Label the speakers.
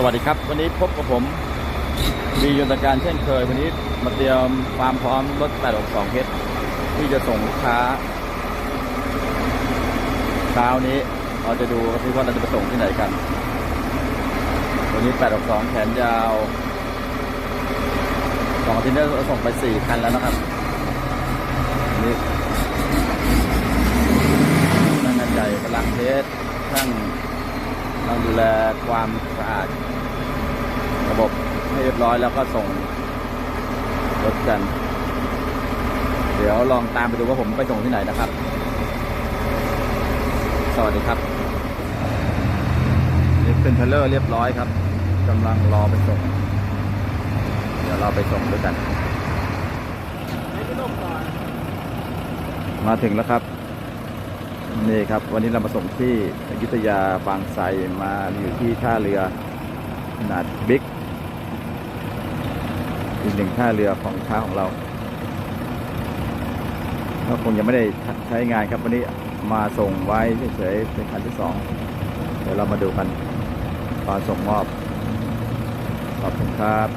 Speaker 1: สวัสดีครับ วันนี้พบกับผมมียนตการเช่นเคย วันนี้มาเตรียมความพร้อมรถ 862 เพชรที่จะส่งลูกค้าเช้านี้เราจะดูกันว่าเราจะไปส่งที่ไหนกัน วันนี้ 862 แขนยาวสองทิตย์นี้เราส่งไปสี่คันแล้วนะครับนี่นั่งงานใหญ่กำลังเทสช่าง เราดูแลความสะอาดระบบให้เรียบร้อยแล้วก็ส่งรถกัน เดี๋ยวลองตามไปดูว่าผมไปส่งที่ไหนนะครับ สวัสดีครับนี่ขึ้นเทเลอร์เรียบร้อยครับกำลังรอไปส่ง เดี๋ยวเราไปส่งด้วยกัน มาถึงแล้วครับ นี่ครับ วันนี้เรามาส่งที่อยุธยาบางไทรมาอยู่ที่ท่าเรือขนาดบิ๊กอีกหนึ่งท่าเรือของช้าของเราก็คงยังไม่ได้ใช้งานครับวันนี้มาส่งไว้เฉยๆเป็นคันที่สองเดี๋ยวเรามาดูกันตอนส่งมอบขอบคุณครับ